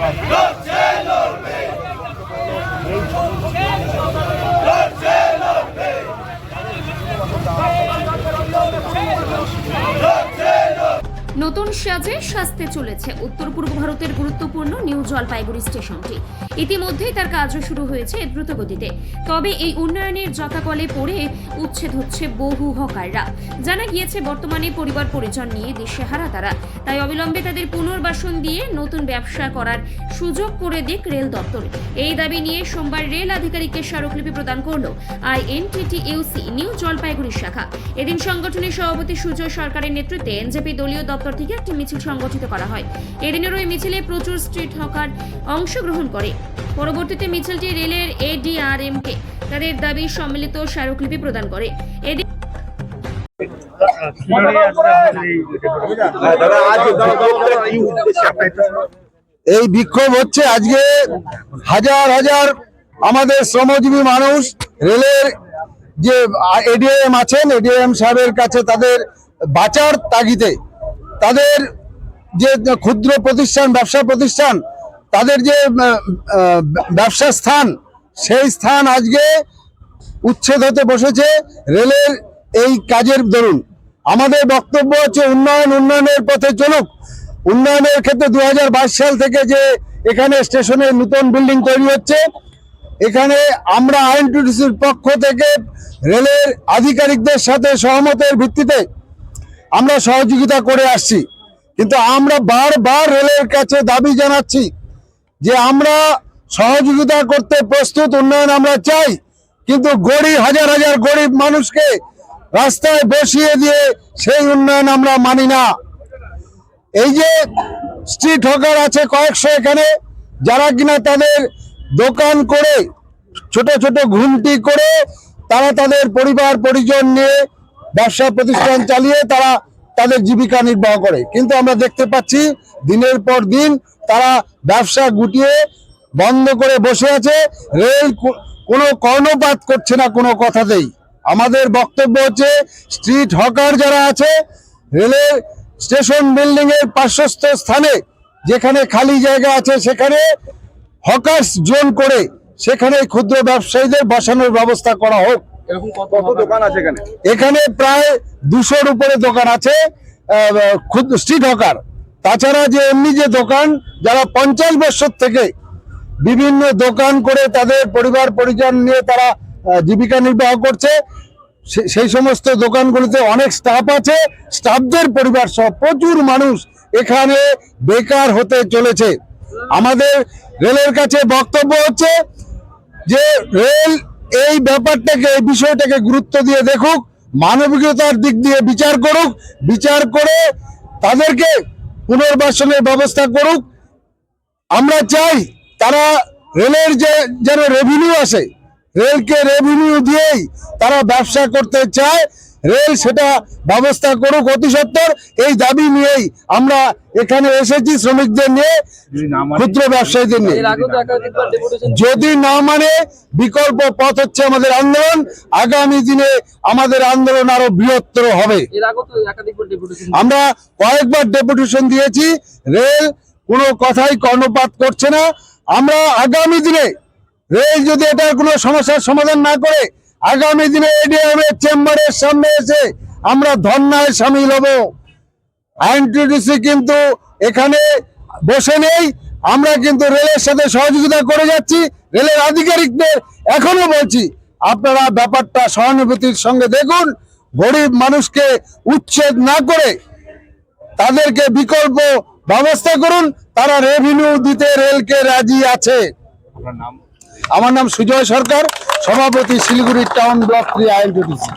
Akbar! নতুন সাজে সাজতে চলেছে উত্তর পূর্ব ভারতের গুরুত্বপূর্ণ নিউ জলপাইগুড়ি স্টেশনটি। ইতিমধ্যেই তার কাজও শুরু হয়েছে দ্রুত গতিতে তবে এই উন্নয়নের জতাকলে পড়ে উচ্ছেদ হচ্ছে বহু হকাররা। জানা গিয়েছে, বর্তমানে পরিবার পরিজন নিয়ে দিশেহারা তারা। তাই অবিলম্বে তাদের পুনর্বাসন দিয়ে নতুন ব্যবসা করার সুযোগ করে দিক রেল দপ্তর। এই দাবি নিয়ে সোমবার রেল আধিকারিককে স্মারকলিপি প্রদান করল আইএনটিটিইউসি, নিউ জলপাইগুড়ি শাখা। এদিন সংগঠনের সভাপতি সুজয় সরকারের নেতৃত্বে এনজেপি দলীয় দপ্তর থেকে একটি মিছিল সংগঠিত করা হয়। এদিনের ওই মিছিলে প্রচুর স্ট্রিট হকার অংশগ্রহণ করে। পরবর্তীতে মিছিলটি রেলের এডিআরএম কে তাদের দাবি সম্মিলিত স্মারকলিপি প্রদান করে। এদিন এই বিক্ষোভ হচ্ছে আজকে হাজার হাজার আমাদের শ্রমজীবী মানুষ রেলের যে এডিএম আছেন, এডিএম সাহেবের কাছে তাদের বাঁচার তাগিদে তাদের যে ক্ষুদ্র প্রতিষ্ঠান, ব্যবসা প্রতিষ্ঠান, তাদের যে ব্যবসা স্থান, সেই স্থান আজকে উচ্ছেদ হতে বসেছে রেলের এই কাজের দরুন। আমাদের বক্তব্য হচ্ছে উন্নয়ন, উন্নয়নের পথে চলুক। উন্নয়নের ক্ষেত্রে দু হাজার বাইশ সাল থেকে যে এখানে স্টেশনে নতুন বিল্ডিং তৈরি হচ্ছে, এখানে আমরা আইএনটিডিসির পক্ষ থেকে রেলের আধিকারিকদের সাথে সহমতের ভিত্তিতে আমরা সহযোগিতা করে আসছি। কিন্তু আমরা বারবার রেলের কাছে দাবি জানাচ্ছি যে আমরা সহযোগিতা করতে প্রস্তুত উন্নয়ন আমরা চাই, কিন্তু গরিব, হাজার হাজার গরিব মানুষকে রাস্তায় বসিয়ে দিয়ে সেই উন্নয়ন আমরা মানি না। এই যে স্ট্রিট হকার আছে কয়েকশো এখানে, যারা কিনা তাদের দোকান করে, ছোট ছোট ঘুমটি করে তারা তাদের পরিবার, পরিজন নিয়ে ব্যবসা প্রতিষ্ঠান চালিয়ে তারা তাদের জীবিকা নির্বাহ করে। কিন্তু আমরা দেখতে পাচ্ছি দিনের পর দিন তারা ব্যবসা গুটিয়ে বন্ধ করে বসে আছে। রেল কোনো কর্ণপাত করছে না কোনো কথাতেই। আমাদের বক্তব্য হচ্ছে স্ট্রিট হকার যারা আছে, রেলের স্টেশন বিল্ডিং এর পার্শ্বস্থ স্থানে, যেখানে খালি জায়গা আছে সেখানে হকার্স জোন করে, সেখানে ক্ষুদ্র ব্যবসায়ীদের বসানোর ব্যবস্থা করা হোক। কত কত দোকান আছে এখানে? এখানে প্রায় দুশোর উপরে দোকান আছে স্ট্রিট হকার। তাছাড়া যে এমনি যে দোকান যারা পঞ্চাশ বছর থেকে বিভিন্ন দোকান করে তাদের পরিবার পরিজন নিয়ে তারা জীবিকা নির্বাহ করছে সে- সেই সমস্ত দোকানগুলিতে অনেক স্টাফ আছে স্টাফদের পরিবার সহ প্রচুর মানুষ এখানে বেকার হতে চলেছে। আমাদের রেলের কাছে বক্তব্য হচ্ছে যে রেল এই ব্যাপারটাকে, এই বিষয়টাকে গুরুত্ব দিয়ে দেখুক, মানবিকতার দিক দিয়ে বিচার করুক, বিচার করে তাদেরকে পুনর্বাসনের ব্যবস্থা করুক। আমরা চাই তারা রেলের যে, যেন রেভিনিউ আসে, রেলকে রেভিনিউ দিয়েই তারা ব্যবসা করতে চায়। রেল সেটা ব্যবস্থা করুক অতি সত্তর এই দাবি নিয়েই আমরা এখানে এসেছি শ্রমিকদের নিয়ে ক্ষুদ্র ব্যবসায়ীদের নিয়ে। যদি না মানে বিকল্প পথ হচ্ছে আমাদের আন্দোলন। আগামী দিনে আমাদের আন্দোলন আরও বৃহত্তর হবে। আমরা কয়েকবার ডেপুটেশন দিয়েছি। রেল কোনো কথাই কর্ণপাত করছে না। আমরা আগামী দিনে রেল যদি এটার কোনো সমস্যার সমাধান না করে আগামী দিনে এডিএম এর চেম্বারের সামনে এসে আমরা ধর্নায় সামিল হব। আইনটিডিসি কিন্তু এখানে বসে নেই। আমরা কিন্তু রেলের সাথে সহযোগিতা করে যাচ্ছি। রেলের আধিকারিকদের এখনও বলছি, আপনারা ব্যাপারটা সহানুভূতির সঙ্গে দেখুন। গরিব মানুষকে উচ্ছেদ না করে তাদেরকে বিকল্প ব্যবস্থা করুন। তারা রেভিনিউ দিতে রেলকে রাজি আছে। আমার নাম সুজয় সরকার সভাপতি শিলিগুড়ি টাউন ব্লক ফ্রি আইএনটিসি